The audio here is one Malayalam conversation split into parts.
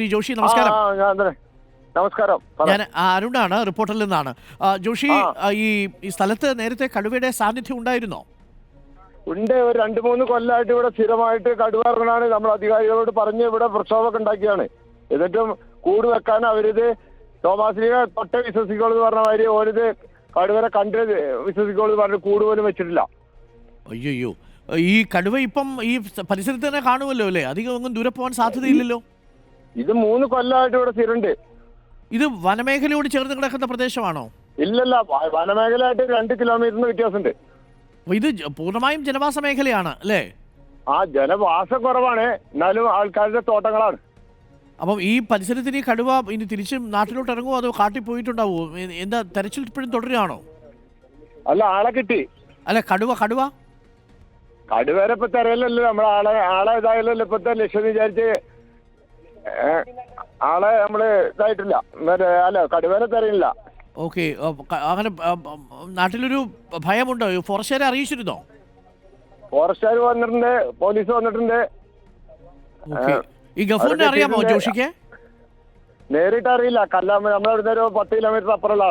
ശ്രീ ജോഷി നമസ്കാരം. നമസ്കാരം. ഞാൻ അരുണാണ് റിപ്പോർട്ടറിൽ നിന്നാണ്. ജോഷി ഈ ഈ സ്ഥലത്ത് നേരത്തെ കടുവയുടെ സാന്നിധ്യം ഉണ്ടായിരുന്നോ? ഉണ്ട്. ഒരു രണ്ട് മൂന്ന് കൊല്ലമായിട്ട് ഇവിടെ സ്ഥിരമായിട്ട് കടുവ ഇറങ്ങണാണ് നമ്മൾ അധികാരികളോട് പറഞ്ഞ് ഇവിടെ പ്രക്ഷോഭമൊക്കെ ഉണ്ടാക്കിയാണ് എന്നിട്ടും കൂട് വെക്കാൻ അവരിത് തോമാസിനെ തൊട്ട വിശ്വസിക്കുള്ളൂ എന്ന് പറഞ്ഞ മാതിരി ഓരിത് കടുവരെ കണ്ട് വിശ്വസിക്കുള്ളൂ എന്ന് പറഞ്ഞ് കൂട് പോലും വെച്ചിട്ടില്ല. അയ്യോ ഈ കടുവ ഇപ്പം ഈ പരിസരത്ത് തന്നെ കാണുമല്ലോ അല്ലേ? അധികം ഒന്നും ദൂരെ പോകാൻ സാധ്യതയില്ലല്ലോ. ഇത് മൂന്ന് കൊല്ലമായിട്ട് ഇവിടെ സ്ഥിരണ്ട് ഇത് വനമേഖലയോട് ചേർന്ന് കിടക്കുന്ന പ്രദേശമാണോ? ഇല്ലല്ല വനമേഖലയായിട്ട് രണ്ട് കിലോമീറ്ററിന് വ്യത്യാസമുണ്ട്. ഇത് പൂർണമായും ജനവാസ മേഖലയാണ് അല്ലേ? ആ ജനവാസ കുറവാണ്. എന്നാലും ആൾക്കാരുടെ തോട്ടങ്ങളാണ്. അപ്പം ഈ പരിസരത്തിന് ഈ കടുവ ഇനി തിരിച്ച് നാട്ടിലോട്ട് ഇറങ്ങുമോ അതോ കാട്ടിൽ പോയിട്ടുണ്ടാവുമോ എന്താ തെരച്ചിൽ ഇപ്പോഴും തുടരുകയാണോ? അല്ല ആളെ കിട്ടി. അല്ല കടുവ കടുവ? കടുവേരെ ഇപ്പൊ തെരയല്ലല്ലോ നമ്മളെ ആളെ ആളെ ഇതായാലല്ലോ ഇപ്പത്തെ ലക്ഷ്യം വിചാരിച്ച് ആളെ നമ്മൾ ഇതായിട്ടില്ല. മറ്റേ അല്ല കടുവേനെ തരയില്ല ഓക്കെ അങ്ങനെ നാട്ടിലൊരു ഭയമുണ്ടോ? ഫോറസ്റ്റുകാരെ അറിയിച്ചിരുന്നോ? ഫോറസ്റ്റുകാർ വന്നിട്ടുണ്ട് പോലീസ് വന്നിട്ടുണ്ട്. ഈ ഗഫൂറിനെ അറിയാമോ ജോഷിക്ക്? നേരിട്ട് അറിയില്ല. കല്ലാമ്പ നമ്മളവിടുന്ന് ഒരു പത്ത് കിലോമീറ്റർ അപ്പുറമുള്ള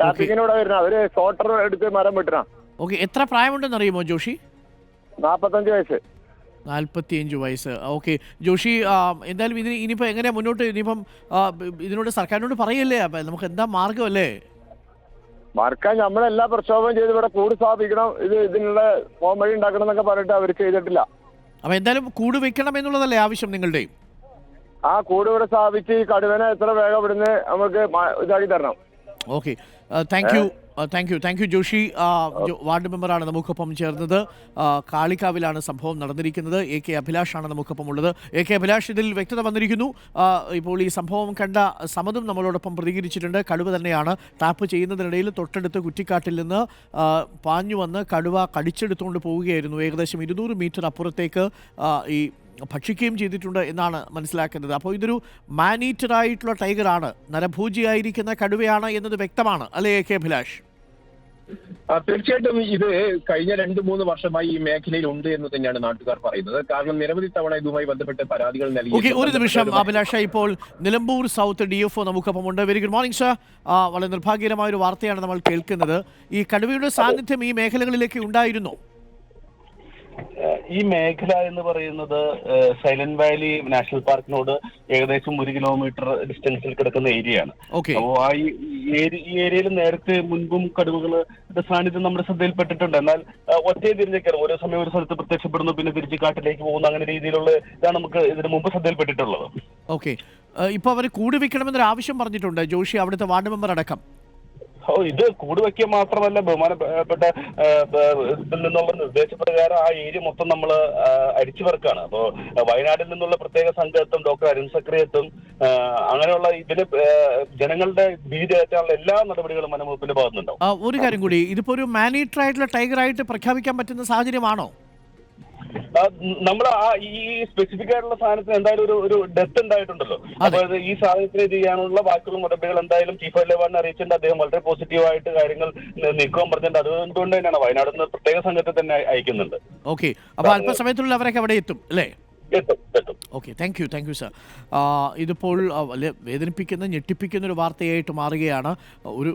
ടാപ്പിങ്ങിനൂടെ വരുന്ന അവർ സോട്ടർ എടുത്ത് മരം വെട്ടണ. ഓക്കെ എത്ര പ്രായമുണ്ടെന്ന് അറിയുമോ ജോഷി? നാപ്പത്തഞ്ച് വയസ്സ്. നാൽപ്പത്തിയഞ്ച് വയസ്സ്. ഓക്കെ. ജോഷി എന്തായാലും ഇതിന് ഇനിയിപ്പോൾ എങ്ങനെ മുന്നോട്ട്? ഇനിയിപ്പം ഇതിനോട് സർക്കാരിനോട് പറയല്ലേ? അപ്പം നമുക്ക് എന്താ മാർഗമല്ലേ മറക്കാൻ നമ്മളെല്ലാ പ്രക്ഷോഭം ചെയ്ത് ഇവിടെ കൂട് സ്ഥാപിക്കണം. ഇത് ഇതിനുള്ള പോം വഴി ഉണ്ടാക്കണം എന്നൊക്കെ പറഞ്ഞിട്ട് അവർ ചെയ്തിട്ടില്ല. അപ്പൊ എന്തായാലും കൂട് വെക്കണം എന്നുള്ളതല്ലേ ആവശ്യം നിങ്ങളുടെ ആ കൂട് ഇവിടെ സ്ഥാപിച്ച് ഈ കടുവനെ എത്ര വേഗം ഇവിടുന്ന് നമുക്ക് ഇതാക്കി തരണം. Okay. Thank thank you thank you Joshi ward മെമ്പറാണ് നമുക്കൊപ്പം ചേർന്നത്. ആ, കാളിക്കാവിലാണ് സംഭവം നടന്നിരിക്കുന്നത്. എ കെ അഭിലാഷാണ് നമുക്കൊപ്പം ഉള്ളത്. എ കെ അഭിലാഷ് ഇതിൽ വ്യക്തത വന്നിരിക്കുന്നു. ഇപ്പോൾ ഈ സംഭവം കണ്ട സമതും നമ്മളോടൊപ്പം പ്രതികരിച്ചിട്ടുണ്ട്. കടുവ തന്നെയാണ് ടാപ്പ് ചെയ്യുന്നതിനിടയിൽ തൊട്ടടുത്ത് കുറ്റിക്കാട്ടിൽ നിന്ന് പാഞ്ഞു വന്ന് കടുവ കടിച്ചെടുത്തുകൊണ്ട് പോവുകയായിരുന്നു. ഏകദേശം ഇരുന്നൂറ് മീറ്റർ അപ്പുറത്തേക്ക് ഈ ഭക്ഷിക്കുകയും ചെയ്തിട്ടുണ്ട് എന്നാണ് മനസ്സിലാക്കുന്നത്. അപ്പോൾ ഇതൊരു മാനീറ്ററായിട്ടുള്ള ടൈഗറാണ്. നരഭൂജിയായിരിക്കുന്ന കടുവയാണ് എന്നത് വ്യക്തമാണ്. അല്ലേ എ കെ അഭിലാഷ്? തീർച്ചയായിട്ടും ഇത് കഴിഞ്ഞ രണ്ട് മൂന്ന് വർഷമായി ഈ മേഖലയിൽ ഉണ്ട് എന്ന് തന്നെയാണ് നാട്ടുകാർ പറയുന്നത്. കാരണം നിരവധി തവണ ഇതുമായി ബന്ധപ്പെട്ട് പരാതികൾ നൽകി ഒരു നിമിഷം അഭിലാഷ ഇപ്പോൾ Nilambur south D F O നമുക്കൊപ്പം ഉണ്ട്. വെരി ഗുഡ് മോർണിംഗ് സർ വളരെ നിർഭാഗ്യകരമായ ഒരു വാർത്തയാണ് നമ്മൾ കേൾക്കുന്നത്. ഈ കടുവയുടെ സാന്നിധ്യം ഈ മേഖലകളിലേക്ക് ഉണ്ടായിരുന്നോ? ഈ മേഖല എന്ന് പറയുന്നത് സൈലന്റ് വാലി നാഷണൽ പാർക്കിനോട് ഏകദേശം ഒരു കിലോമീറ്റർ ഡിസ്റ്റൻസിൽ കിടക്കുന്ന ഏരിയയാണ് അപ്പോൾ ആ ഈ ഈ ഏരി- ഈ ഏരിയയിൽ നേരത്തെ മുൻപും കടുവകൾ സാന്നിധ്യം നമ്മുടെ ശ്രദ്ധയിൽപ്പെട്ടിട്ടുണ്ട്. എന്നാൽ ഒറ്റയെ തിരിഞ്ഞേക്കാറ് ഓരോ സമയം ഒരു സ്ഥലത്ത് പ്രത്യക്ഷപ്പെടുന്നു പിന്നെ തിരിച്ച് കാട്ടിലേക്ക് പോകുന്നു അങ്ങനെ രീതിയിലുള്ള ഇതാണ് നമുക്ക് ഇതിനു മുമ്പ് ശ്രദ്ധയിൽപ്പെട്ടിട്ടുള്ളത്. ഓക്കെ. ഇപ്പൊ അവർ കൂടി വെക്കണമെന്നൊരു ആവശ്യം പറഞ്ഞിട്ടുണ്ട്. ജോഷി അവിടുത്തെ വാർഡ് മെമ്പർ അടക്കം. ഇത് കൂട് വയ്ക്കുക മാത്രമല്ല ബഹുമാനപ്പെട്ട ഇതിൽ നിന്നുള്ള നിർദ്ദേശപ്രകാരം ആ ഏരിയ മൊത്തം നമ്മൾ അരിച്ചു പറക്കാണ്. അപ്പോൾ വയനാട്ടിൽ നിന്നുള്ള പ്രത്യേക സംഘത്തും ഡോക്ടർ അരുൺ സക്രിയത്തും അങ്ങനെയുള്ള ഇതിന് ജനങ്ങളുടെ ഭീതി അകറ്റാനുള്ള എല്ലാ നടപടികളും വനംവകുപ്പിന്റെ ഭാഗത്തുനിന്നുണ്ടാവും. ഒരു കാര്യം കൂടി. ഇതിപ്പോ ഒരു മാനേറ്റർ ആയിട്ടുള്ള ടൈഗർ ആയിട്ട് പ്രഖ്യാപിക്കാൻ പറ്റുന്ന സാഹചര്യമാണോ? നമ്മൾ ആ ഈ സ്പെസിഫിക് ആയിട്ടുള്ള സാധനത്തിന് എന്തായാലും ഒരു ഒരു ഡെത്ത് ഉണ്ടായിട്ടുണ്ടല്ലോ അപ്പൊ അത് ഈ സാധനത്തിന് ചെയ്യാനുള്ള ബാക്കിയുള്ള നടപടികൾ എന്തായാലും ചീഫ് ഇലവനെ അറിയിച്ചിട്ടുണ്ട്. അദ്ദേഹം വളരെ പോസിറ്റീവായിട്ട് കാര്യങ്ങൾ നീക്കുവാൻ പറഞ്ഞിട്ടുണ്ട്. അതുകൊണ്ട് തന്നെയാണ്? വയനാട് നിന്ന് പ്രത്യേക സംഘത്തെ തന്നെ അയക്കുന്നുണ്ട്. ഓക്കെ അപ്പോൾ അല്പസമയത്തുള്ള അവരൊക്കെ അവിടെ എത്തും അല്ലേ? Okay thank you thank you sir ഇതിപ്പോൾ വേദനിപ്പിക്കുന്ന ഞെട്ടിപ്പിക്കുന്ന ഒരു വാർത്തയായിട്ട് മാറുകയാണ്. ഒരു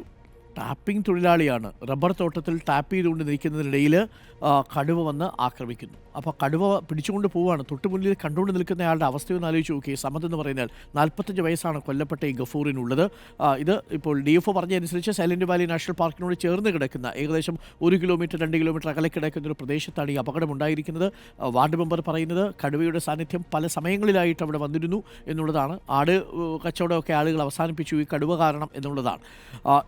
ടാപ്പിംഗ് തൊഴിലാളിയാണ്. റബ്ബർ തോട്ടത്തിൽ ടാപ്പ് ചെയ്തുകൊണ്ട് നിൽക്കുന്നതിനിടയിൽ കടുവ വന്ന് ആക്രമിക്കുന്നു. അപ്പോൾ കടുവ പിടിച്ചുകൊണ്ട് പോവുകയാണ്. തൊട്ട് മുന്നിൽ കണ്ടുകൊണ്ട് നിൽക്കുന്ന ആളുടെ അവസ്ഥയൊന്ന് ആലോചിച്ച് നോക്കി സമത് എന്ന് പറയുന്നത് നാൽപ്പത്തഞ്ച് വയസ്സാണ് കൊല്ലപ്പെട്ട ഈ ഗഫൂറിനുള്ളത്. ഇത് ഇപ്പോൾ ഡി എഫ് ഒ പറഞ്ഞതനുസരിച്ച് സൈലന്റ് വാലി നാഷണൽ പാർക്കിനോട് ചേർന്ന് കിടക്കുന്ന ഏകദേശം ഒരു കിലോമീറ്റർ രണ്ട് കിലോമീറ്റർ അകലെ കിടക്കുന്ന ഒരു പ്രദേശത്താണ് ഈ അപകടം ഉണ്ടായിരിക്കുന്നത് വാർഡ് മെമ്പർ പറയുന്നത് കടുവയുടെ സാന്നിധ്യം പല സമയങ്ങളിലായിട്ട് അവിടെ വന്നിരുന്നു എന്നുള്ളതാണ്. ആട് കച്ചവടമൊക്കെ ആളുകൾ അവസാനിപ്പിച്ചു ഈ കടുവ കാരണം എന്നുള്ളതാണ്.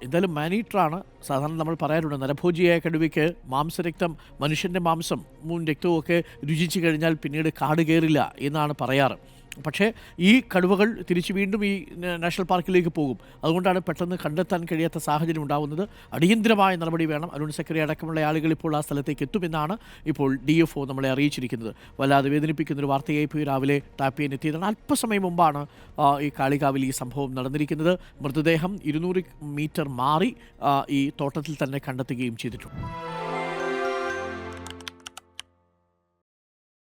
എന്തായാലും എന്തായാലും മാനീറ്ററാണ് സാധാരണ നമ്മൾ പറയാറുണ്ട് നരഭോജിയായ കടുവയ്ക്ക് മാംസരക്തം മനുഷ്യന്റെ മാംസം രക്തവും ഒക്കെ രുചിച്ചു കഴിഞ്ഞാൽ പിന്നീട് കാട് കയറില്ല എന്നാണ് പറയാറ്. പക്ഷേ ഈ കടുവകൾ തിരിച്ച് വീണ്ടും ഈ നാഷണൽ പാർക്കിലേക്ക് പോകും. അതുകൊണ്ടാണ് പെട്ടെന്ന് കണ്ടെത്താൻ കഴിയാത്ത സാഹചര്യം ഉണ്ടാകുന്നത് അടിയന്തരമായ നടപടി വേണം. അരുൺ സെക്രട്ടറി അടക്കമുള്ള ആളുകൾ ഇപ്പോൾ ആ സ്ഥലത്തേക്ക് എത്തുമെന്നാണ് ഇപ്പോൾ ഡി എഫ് ഒ നമ്മളെ അറിയിച്ചിരിക്കുന്നത്. വല്ലാതെ വേദനിപ്പിക്കുന്ന ഒരു വാർത്തയായി പോയി രാവിലെ ടാപ്പിയൻ എത്തിയതാണ്. അല്പസമയം മുമ്പാണ് ഈ കാളികാവിൽ ഈ സംഭവം നടന്നിരിക്കുന്നത്. മൃതദേഹം ഇരുന്നൂറ് മീറ്റർ മാറി ഈ തോട്ടത്തിൽ തന്നെ കണ്ടെത്തുകയും ചെയ്തിട്ടുണ്ട്.